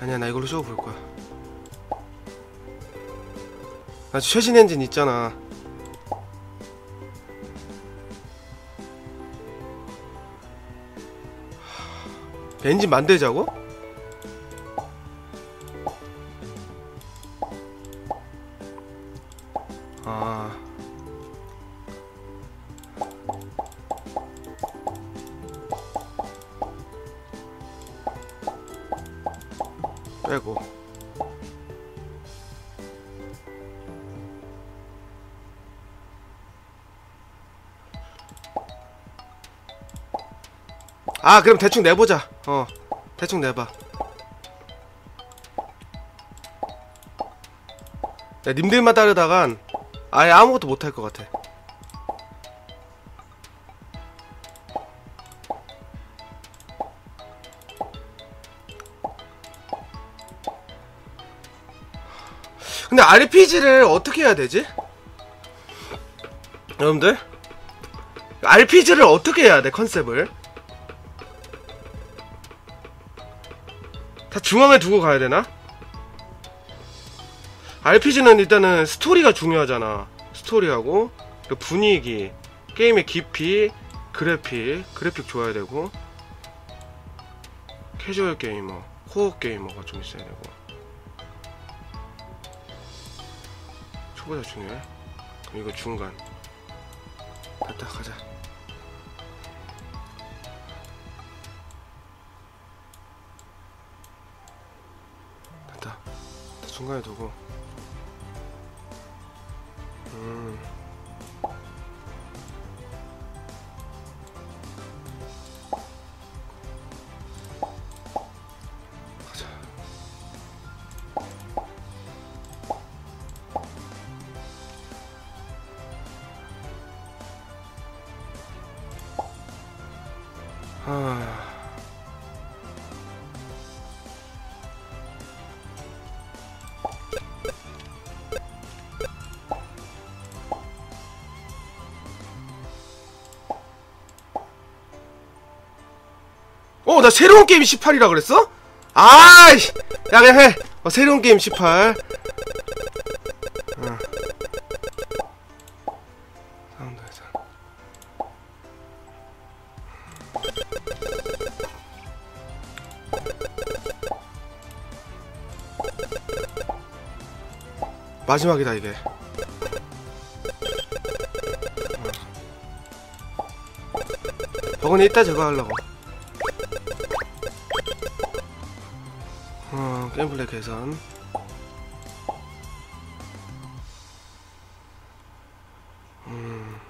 아니야 나 이걸로 쇼볼 거야 나 최신 엔진 있잖아 엔진 만들자고? 아 그럼 대충 내보자. 어 대충 내봐. 야, 님들만 따르다간 아예 아무것도 못할 것 같아. 근데 RPG를 어떻게 해야 되지? 여러분들? RPG를 어떻게 해야 돼 컨셉을 다 중앙에 두고 가야 되나? RPG는 일단은 스토리가 중요하잖아. 스토리하고 그 분위기, 게임의 깊이, 그래픽, 그래픽 좋아야 되고 캐주얼 게이머, 코어 게이머가 좀 있어야 되고 초보자 중요해? 그럼 이거 중간 됐다 가자 중간에 두고 음. 어, 나 새로운 게임 18이라 그랬어? 아이씨! 야, 그냥 해! 어, 새로운 게임 18. 어. 사운드에서. 마지막이다, 이게. 버거니 이따 저거 하려고. 어, 게임플레이 개선. 음,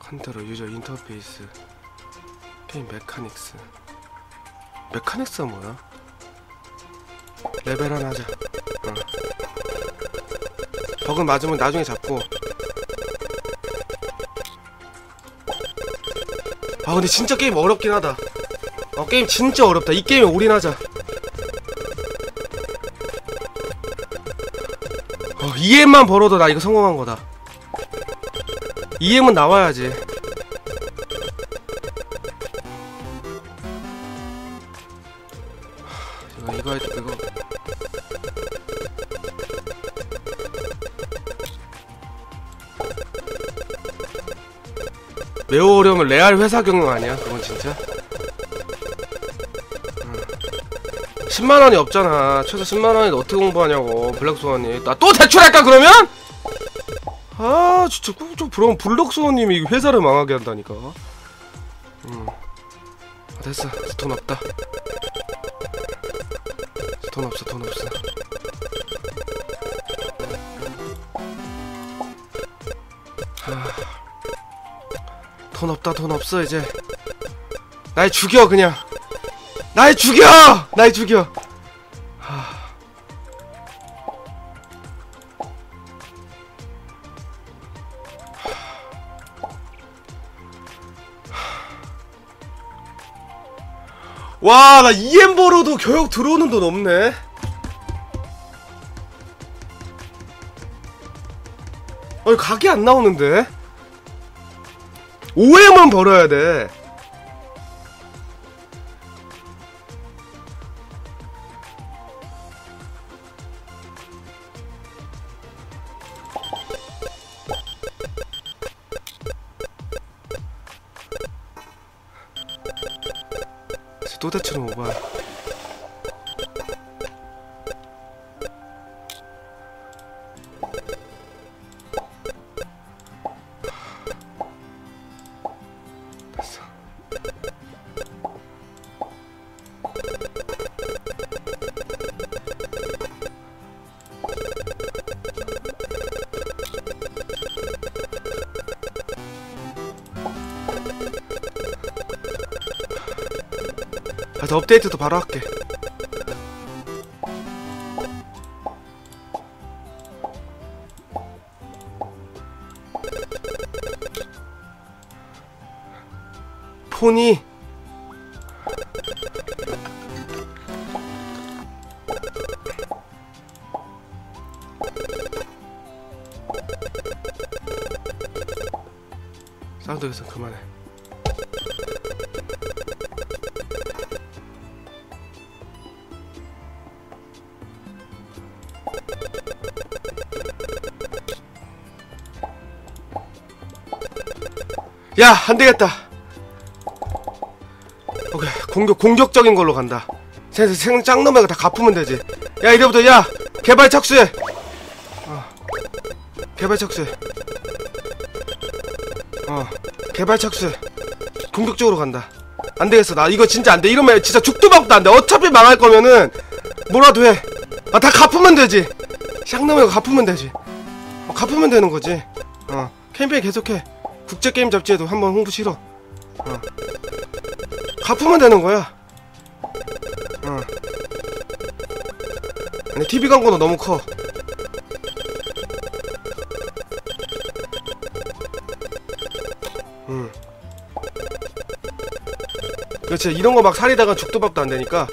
컨트롤 유저 인터페이스 게임 메카닉스 메카닉스가 뭐야? 레벨 하나 하자 어. 버그 맞으면 나중에 잡고 아 근데 진짜 게임 어렵긴 하다 어 게임 진짜 어렵다 이 게임에 올인하자 어 2M만 벌어도 나 이거 성공한 거다. 2M은 나와야지. 하, 이거 이거 할때 그거 매우 어려우면 레알 회사 경영 아니야? 그건 진짜 10만 원이 없잖아. 최소 10만원인데 어떻게 공부하냐고. 블랙스원이. 나 또 대출할까 그러면? 아 진짜 꾹좀 부러운 블랙스원님이 회사를 망하게 한다니까. 음. 아, 됐어. 돈 없다. 돈 없어 돈 없어. 하... 돈 없다 돈 없어 이제. 날 죽여 그냥 날 죽여! 날 죽여! 하... 와, 나 EM 버로도 교육 들어오는 돈 없네. 어, 각이 안 나오는데? 5M은 벌어야 돼. 가서 업데이트도 바로 할게. 폰이 사운드 계산 그만해. 야, 안 되겠다. 오케이, 공격 공격적인 걸로 간다. 생, 생 짱놈에가 다 갚으면 되지. 야, 이제부터 야, 개발 착수해. 어, 개발 착수해. 어, 개발 착수해. 공격적으로 간다. 안 되겠어, 나 이거 진짜 안 돼. 이러면 진짜 죽도 밥도 안 돼. 어차피 망할 거면은 뭐라도 해. 아, 다 갚으면 되지. 쌍놈에가 갚으면 되지. 어, 갚으면 되는 거지. 어, 캠페인 계속해. 국제 게임 잡지에도 한번 홍보 실어. 어. 갚으면 되는 거야. 어. 아니 TV 광고도 너무 커. 응. 그렇지 이런 거 막 살리다가 죽도 밥도 안 되니까.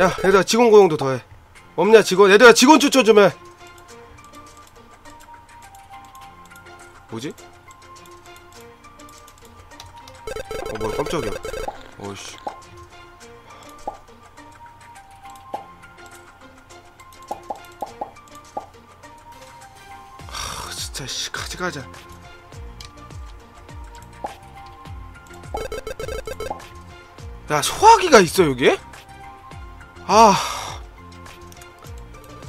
야, 얘들아 직원 고용도 더해. 없냐 직원? 얘들아 직원 추천 좀 해. 뭐지? 어 뭐야 깜짝이야 어이씨 하 진짜 씨 가져가자 야 소화기가 있어 여기? 아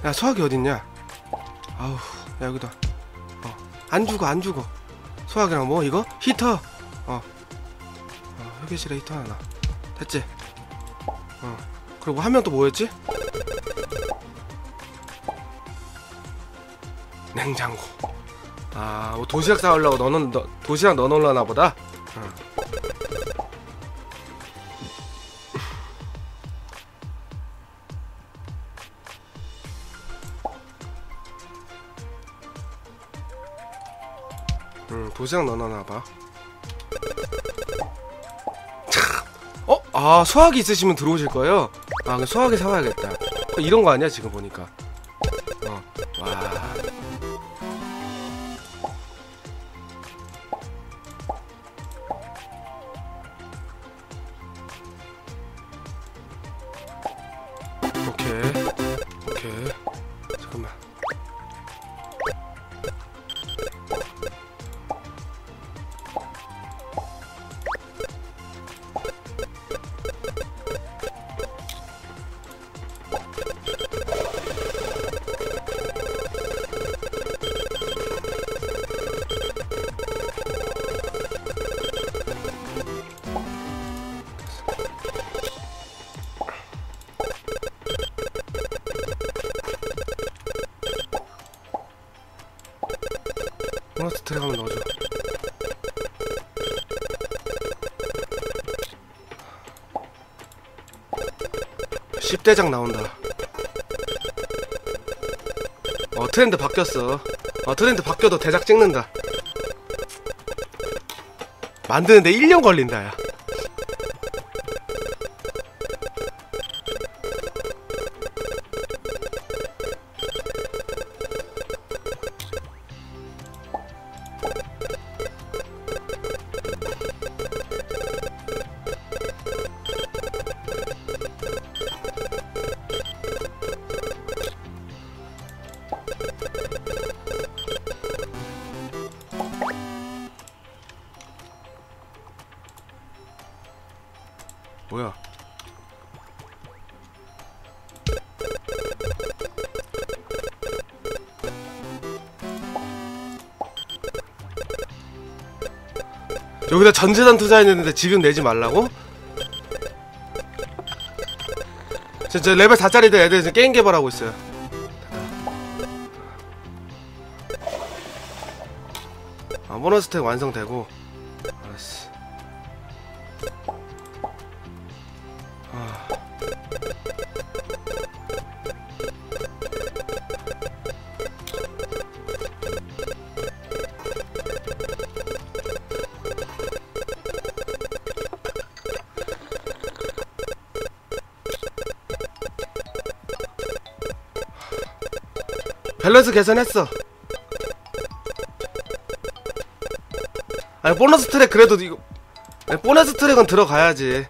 야 소화기 어딨냐? 아우 야 여기다. 안 죽어 안 죽어. 소화기랑 뭐 이거? 히터! 어, 어 휴게실에 히터 하나. 됐지? 어. 그리고 한 명 또 뭐였지? 냉장고. 아뭐 도시락 싸우려고 너는 너, 도시락 넣어놓으려나 보다 도시락 넣어놔 봐. 어? 아, 소화기 있으시면 들어오실 거예요? 아, 그럼 소화기 사와야겠다. 어, 이런 거 아니야, 지금 보니까. 어, 와. 트랙 한번 넣어줘. 십대장 나온다. 어, 트렌드 바뀌었어. 어, 트렌드 바뀌어도 대작 찍는다. 만드는데 1년 걸린다, 야. 뭐야? 여기다 전재산 투자했는데 지금 내지 말라고? 저, 저 레벨 4짜리들 애들 지금 게임 개발하고 있어요. 아, 보너스 텍 완성되고. 밸런스 개선했어. 아니 보너스 트랙 그래도 이거 아니, 보너스 트랙은 들어가야지.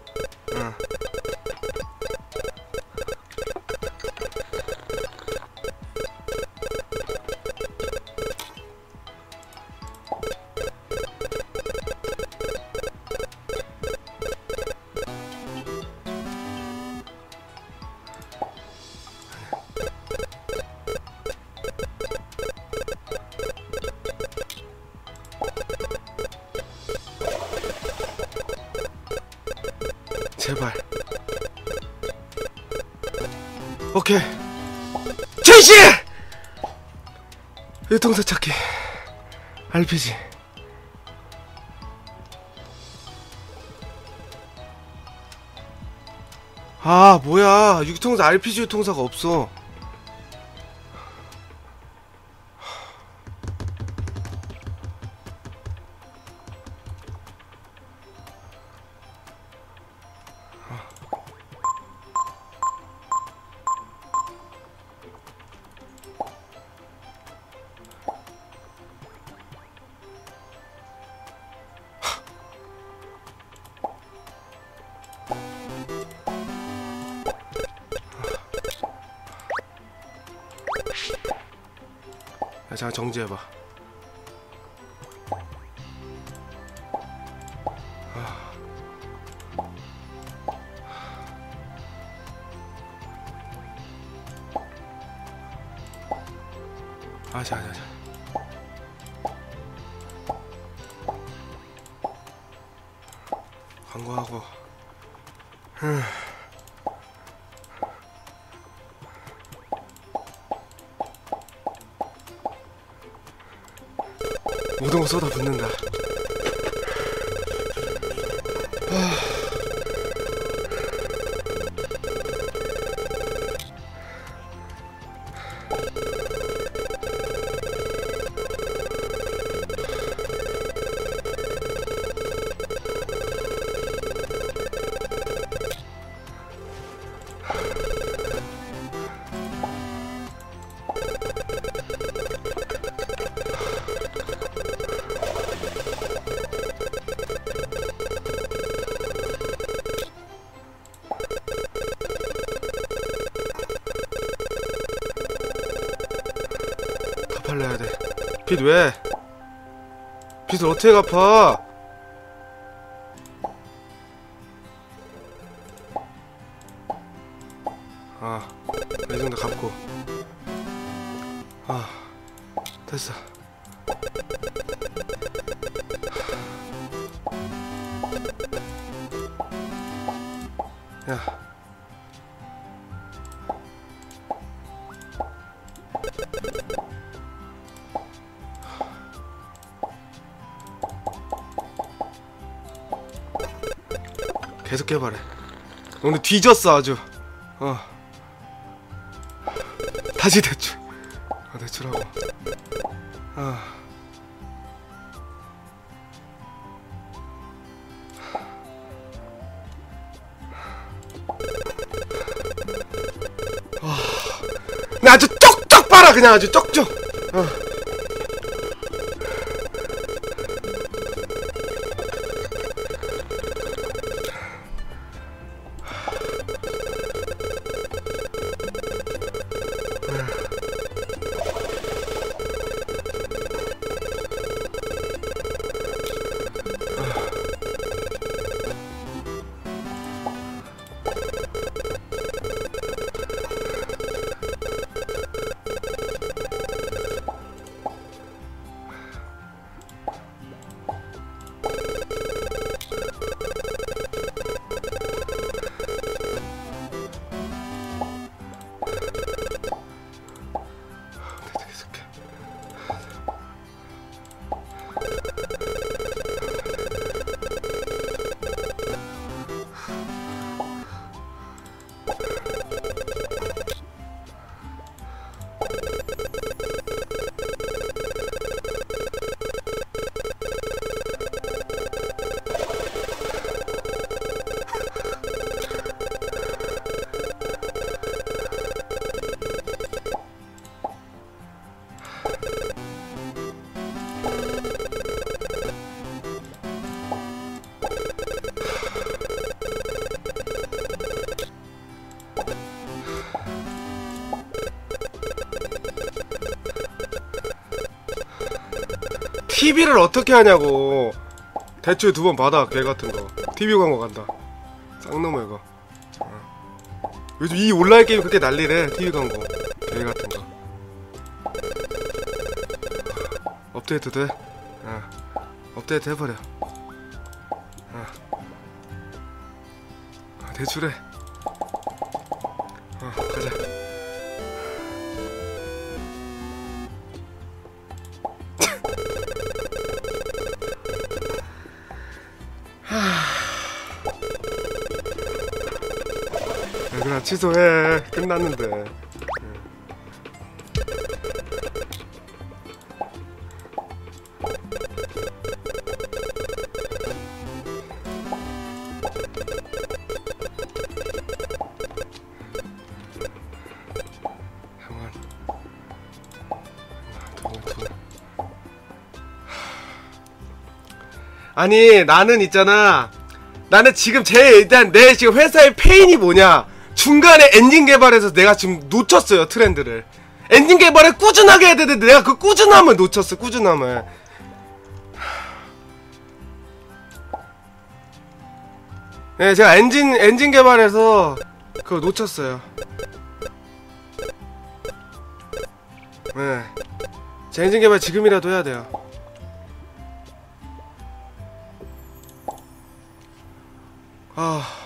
제발. 오케이. 제시! 유통사 찾기. RPG. 아, 뭐야. 유통사, RPG 유통사가 없어. 야, 잠깐 정지해봐. 모든 거쏟 빚 왜? 빚을 어떻게 갚아? 아, 이 정도 갚고. 아, 됐어. 야. 개발해. 오늘 뒤졌어 아주. 어. 다시 대출. 어, 대출하고. 아. 아. 나 아주 쪽쪽 빨아 그냥 아주 쪽쪽. TV를 어떻게 하냐고 대출 두 번 받아 개 같은 거 TV 광고 간다 쌍놈의 거 어. 요즘 이 온라인 게임 그렇게 난리래 TV 광고 개 같은 거 업데이트 돼? 어. 업데이트 해버려 어. 어, 대출해 취소해. 끝났는데. 아니 나는 있잖아. 나는 지금 제 일단 내 지금 회사의 페인이 뭐냐 중간에 엔진 개발에서 내가 지금 놓쳤어요 트렌드를. 엔진 개발을 꾸준하게 해야 되는데 내가 그 꾸준함을 놓쳤어 꾸준함을. 네 제가 엔진 엔진 개발에서 그거 놓쳤어요. 네제 엔진 개발 지금이라도 해야 돼요. 아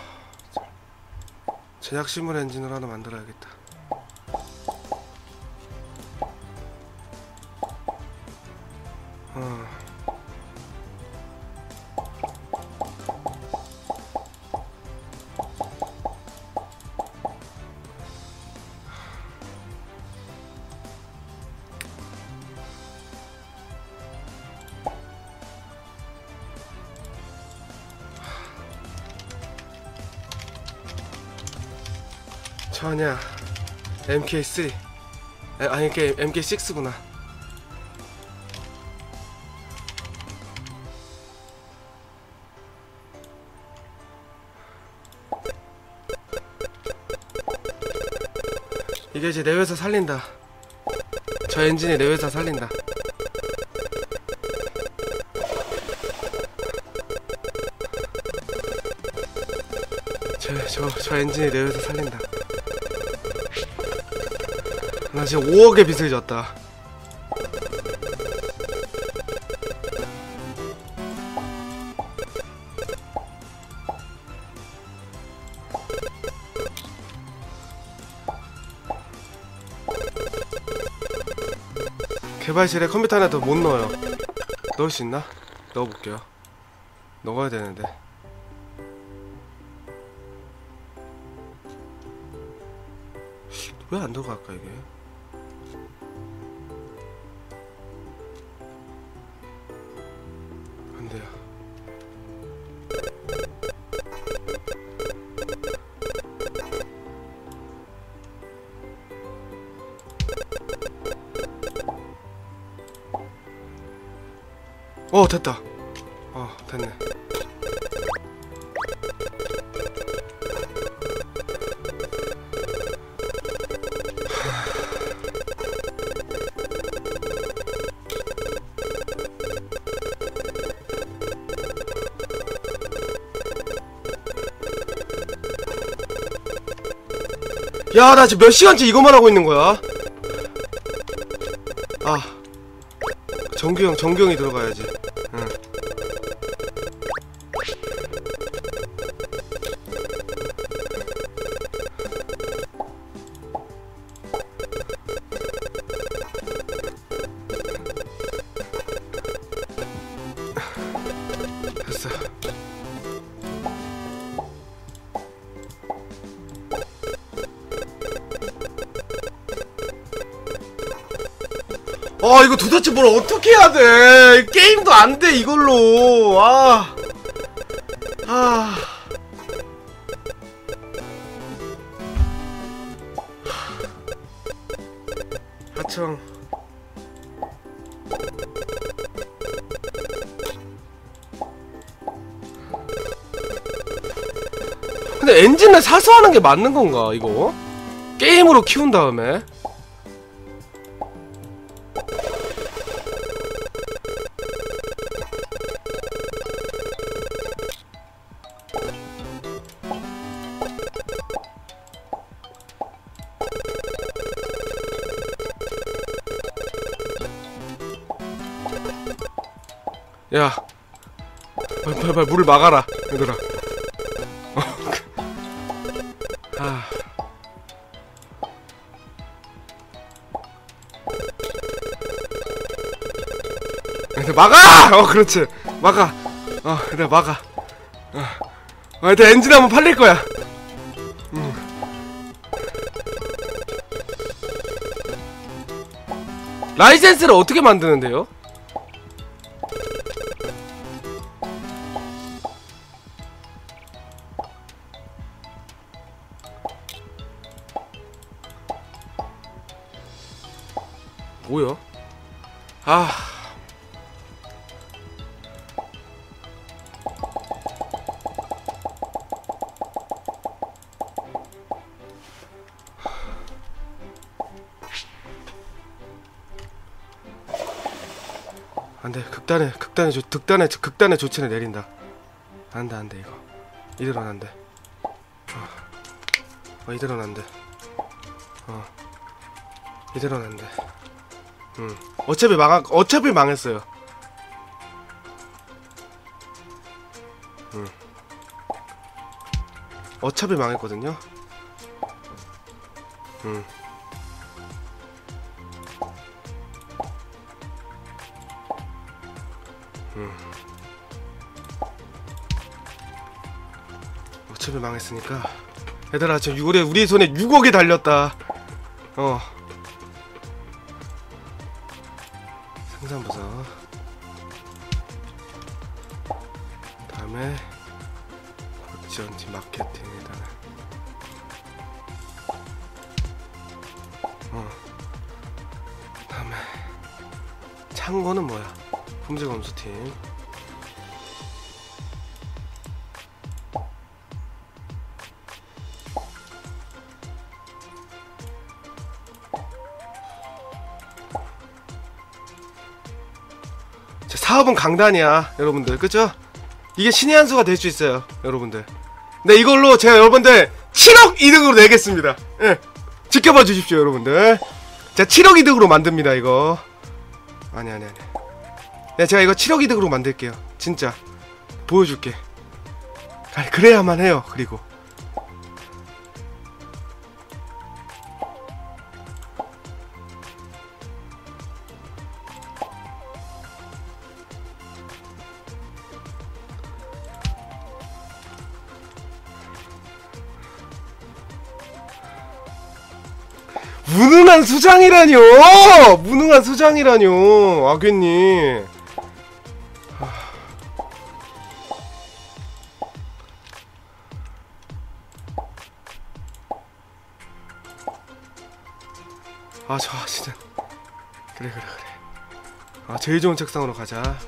제작심을 엔진을 하나 만들어야겠다. 어. MK3 에, 아니 이게 MK6구나. 이게 이제 내 회사 살린다. 저 엔진이 내 회사 살린다. 저, 저, 저 엔진이 내 회사 살린다 나 지금 5억의 빚을 졌다. 개발실에 컴퓨터 하나 더 못 넣어요. 넣을 수 있나? 넣어볼게요. 넣어야 되는데. 왜 안 들어갈까 이게? 어 됐다. 어 됐네. 야, 나 지금 몇 시간째 이것만 하고 있는 거야? 아. 정규형, 정규형이 들어가야지. 이거 도대체 뭘 어떻게 해야 돼? 게임도 안 돼 이걸로. 아. 아. 하청. 근데 엔진을 사서 하는 게 맞는 건가 이거? 게임으로 키운 다음에 빨리 물을 막아라, 얘들아. 어, 아. 얘들 막아! 어, 그렇지. 막아. 어, 그래 막아. 어, 어 일단 엔진 한번 팔릴 거야. 음. 라이센스를 어떻게 만드는데요? 아. 안돼 극단의 극단의 조, 극단의 극단의 조치를 내린다. 안돼 안돼 이거 이대로는 안돼. 어, 어 이대로는 안돼. 어 이대로는 안돼. 음 어차피 망 어차피 망했어요. 음 어차피 망했거든요. 음. 어차피 망했으니까 얘들아 지금 우리 우리 손에 6억이 달렸다 어 생산부서. 다음에 고지언티 마케팅에다가 어. 다음에 창고는 뭐야? 품질 검수팀 사업은 강단이야 여러분들. 그죠? 이게 신의 한 수가 될 수 있어요 여러분들. 네 이걸로 제가 여러분들 7억 이득으로 내겠습니다. 예. 지켜봐 주십시오 여러분들. 자 7억 이득으로 만듭니다 이거. 아니 아니 아니. 네 제가 이거 7억 이득으로 만들게요. 진짜. 보여줄게. 아니 그래야만 해요 그리고 무능한 수장이라뇨! 무능한 수장이라뇨! 아귀님. 아, 저 진짜. 그래, 그래, 그래. 아, 제일 좋은 책상으로 가자.